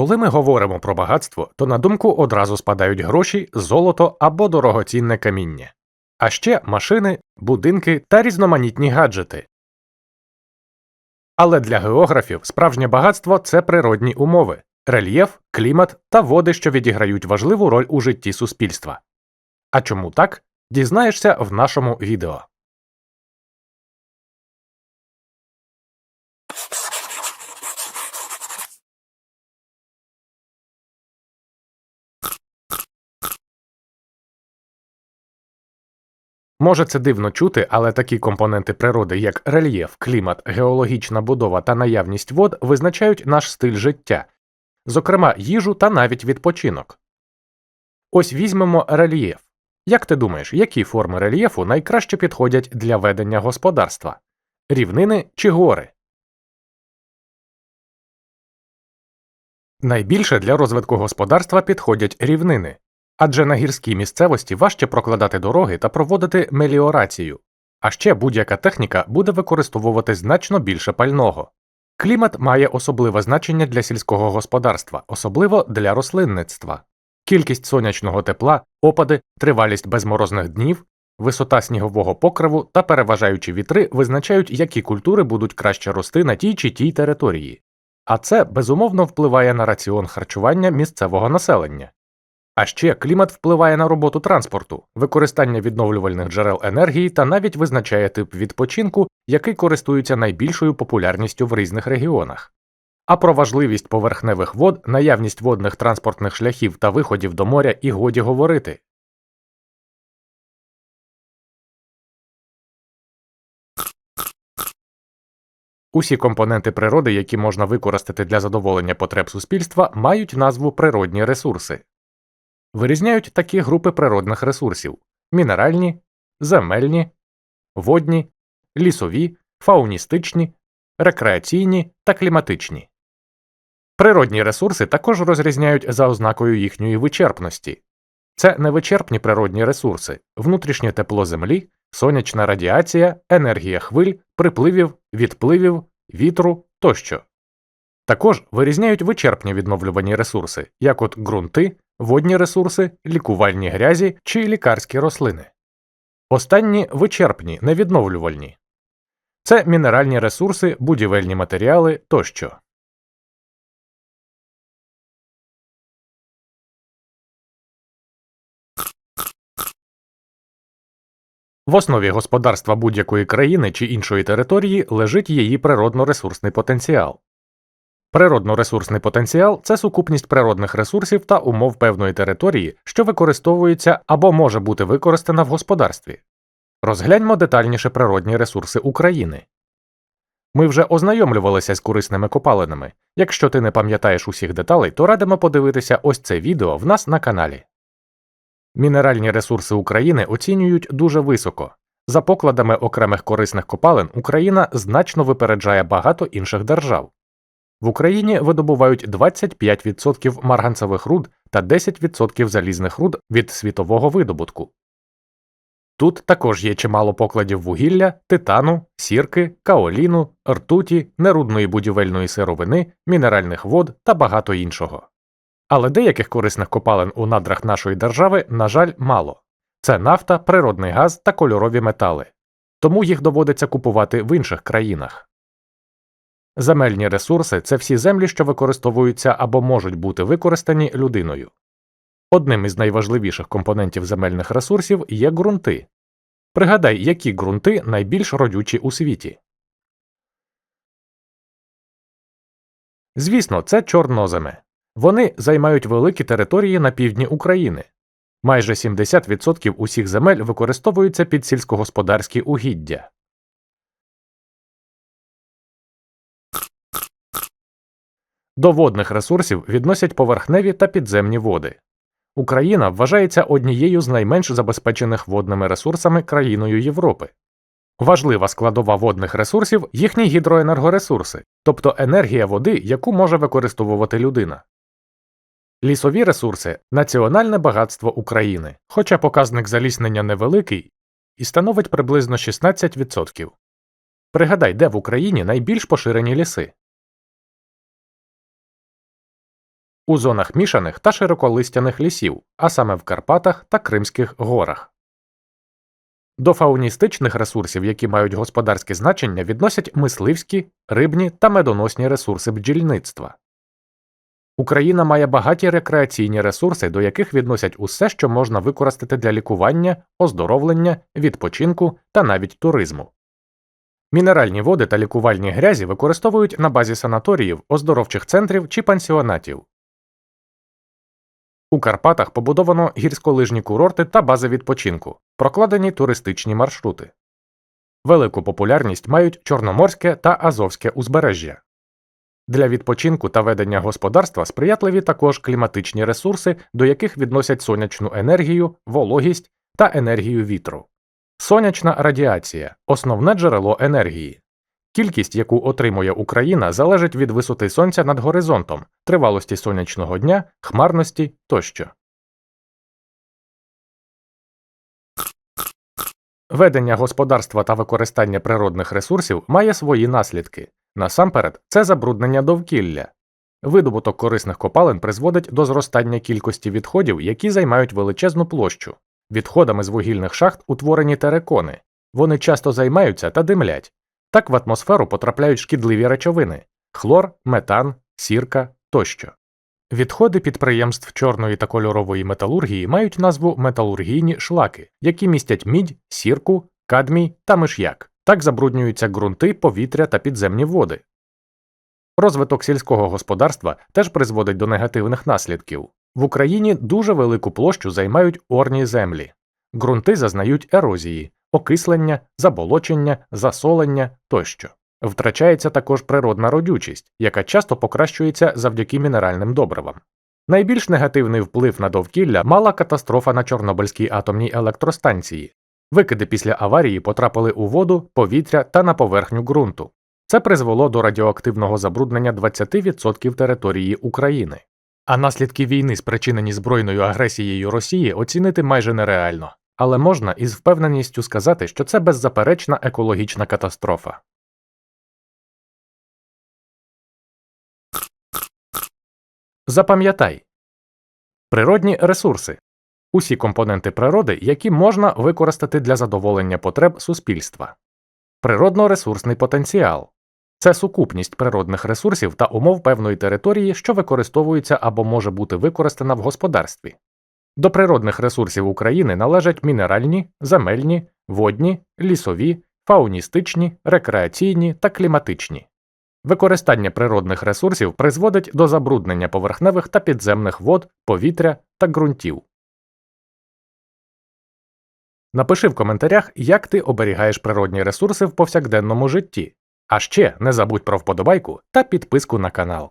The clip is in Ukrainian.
Коли ми говоримо про багатство, то на думку одразу спадають гроші, золото або дорогоцінне каміння, а ще машини, будинки та різноманітні гаджети. Але для географів справжнє багатство це природні умови, рельєф, клімат та води, що відіграють важливу роль у житті суспільства. А чому так? Дізнаєшся в нашому відео. Може це дивно чути, але такі компоненти природи, як рельєф, клімат, геологічна будова та наявність вод, визначають наш стиль життя, зокрема їжу та навіть відпочинок. Ось візьмемо рельєф. Як ти думаєш, які форми рельєфу найкраще підходять для ведення господарства? Рівнини чи гори? Найбільше для розвитку господарства підходять рівнини, адже на гірській місцевості важче прокладати дороги та проводити меліорацію, а ще будь-яка техніка буде використовувати значно більше пального. Клімат має особливе значення для сільського господарства, особливо для рослинництва. Кількість сонячного тепла, опади, тривалість безморозних днів, висота снігового покриву та переважаючі вітри визначають, які культури будуть краще рости на тій чи тій території. А це безумовно впливає на раціон харчування місцевого населення. А ще клімат впливає на роботу транспорту, використання відновлювальних джерел енергії та навіть визначає тип відпочинку, який користується найбільшою популярністю в різних регіонах. А про важливість поверхневих вод, наявність водних транспортних шляхів та виходів до моря і годі говорити. Усі компоненти природи, які можна використати для задоволення потреб суспільства, мають назву природні ресурси. Вирізняють такі групи природних ресурсів мінеральні, земельні, водні, лісові, фауністичні, рекреаційні та кліматичні. Природні ресурси також розрізняють за ознакою їхньої вичерпності. Це невичерпні природні ресурси, внутрішнє тепло землі, сонячна радіація, енергія хвиль, припливів, відпливів, вітру тощо. Також вирізняють вичерпні відновлювані ресурси, як от ґрунти, водні ресурси, лікувальні грязі чи лікарські рослини. Останні вичерпні, невідновлювальні. Це мінеральні ресурси, будівельні матеріали тощо. В основі господарства будь-якої країни чи іншої території лежить її природно-ресурсний потенціал. Природно-ресурсний потенціал це сукупність природних ресурсів та умов певної території, що використовується або може бути використана в господарстві. Розгляньмо детальніше природні ресурси України. Ми вже ознайомлювалися з корисними копалинами. Якщо ти не пам'ятаєш усіх деталей, то радимо подивитися ось це відео в нас на каналі. Мінеральні ресурси України оцінюють дуже високо. За покладами окремих корисних копалин, Україна значно випереджає багато інших держав. В Україні видобувають 25% марганцевих руд та 10% залізних руд від світового видобутку. Тут також є чимало покладів вугілля, титану, сірки, каоліну, ртуті, нерудної будівельної сировини, мінеральних вод та багато іншого. Але деяких корисних копалин у надрах нашої держави, на жаль, мало це нафта, природний газ та кольорові метали, тому їх доводиться купувати в інших країнах. Земельні ресурси це всі землі, що використовуються або можуть бути використані людиною. Одним із найважливіших компонентів земельних ресурсів є ґрунти. Пригадай, які ґрунти найбільш родючі у світі. Звісно, це чорноземи. Вони займають великі території на півдні України. Майже 70% усіх земель використовуються під сільськогосподарські угіддя. До водних ресурсів відносять поверхневі та підземні води. Україна вважається однією з найменш забезпечених водними ресурсами країною Європи. Важлива складова водних ресурсів їхні гідроенергоресурси, тобто енергія води, яку може використовувати людина. Лісові ресурси національне багатство України, хоча показник заліснення невеликий і становить приблизно 16%. Пригадай, де в Україні найбільш поширені ліси. У зонах мішаних та широколистяних лісів, а саме в Карпатах та Кримських горах. До фауністичних ресурсів, які мають господарське значення, відносять мисливські, рибні та медоносні ресурси бджільництва. Україна має багаті рекреаційні ресурси, до яких відносять усе, що можна використати для лікування, оздоровлення, відпочинку та навіть туризму. Мінеральні води та лікувальні грязі використовують на базі санаторіїв, оздоровчих центрів чи пансіонатів. У Карпатах побудовано гірськолижні курорти та бази відпочинку, прокладені туристичні маршрути. Велику популярність мають Чорноморське та Азовське узбережжя. Для відпочинку та ведення господарства сприятливі також кліматичні ресурси, до яких відносять сонячну енергію, вологість та енергію вітру. Сонячна радіація основне джерело енергії. Кількість, яку отримує Україна, залежить від висоти сонця над горизонтом, тривалості сонячного дня, хмарності тощо. Ведення господарства та використання природних ресурсів має свої наслідки. Насамперед, це забруднення довкілля. Видобуток корисних копалин призводить до зростання кількості відходів, які займають величезну площу. Відходами з вугільних шахт утворені терекони. Вони часто займаються та димлять. Так в атмосферу потрапляють шкідливі речовини хлор, метан, сірка тощо. Відходи підприємств чорної та кольорової металургії мають назву металургійні шлаки, які містять мідь, сірку, кадмій та миш'як. Так забруднюються ґрунти, повітря та підземні води. Розвиток сільського господарства теж призводить до негативних наслідків. В Україні дуже велику площу займають орні землі. Ґрунти зазнають ерозії, окислення, заболочення, засолення тощо. Втрачається також природна родючість, яка часто покращується завдяки мінеральним добривам. Найбільш негативний вплив на довкілля мала катастрофа на Чорнобильській атомній електростанції. Викиди після аварії потрапили у воду, повітря та на поверхню ґрунту. Це призвело до радіоактивного забруднення 20% території України. А наслідки війни, спричинені збройною агресією Росії, оцінити майже нереально, але можна із впевненістю сказати, що це беззаперечна екологічна катастрофа. Запам'ятай природні ресурси усі компоненти природи, які можна використати для задоволення потреб суспільства. Природно-ресурсний потенціал це сукупність природних ресурсів та умов певної території, що використовується або може бути використана в господарстві. До природних ресурсів України належать мінеральні, земельні, водні, лісові, фауністичні, рекреаційні та кліматичні. Використання природних ресурсів призводить до забруднення поверхневих та підземних вод, повітря та ґрунтів. Напиши в коментарях, як ти оберігаєш природні ресурси в повсякденному житті. А ще не забудь про вподобайку та підписку на канал.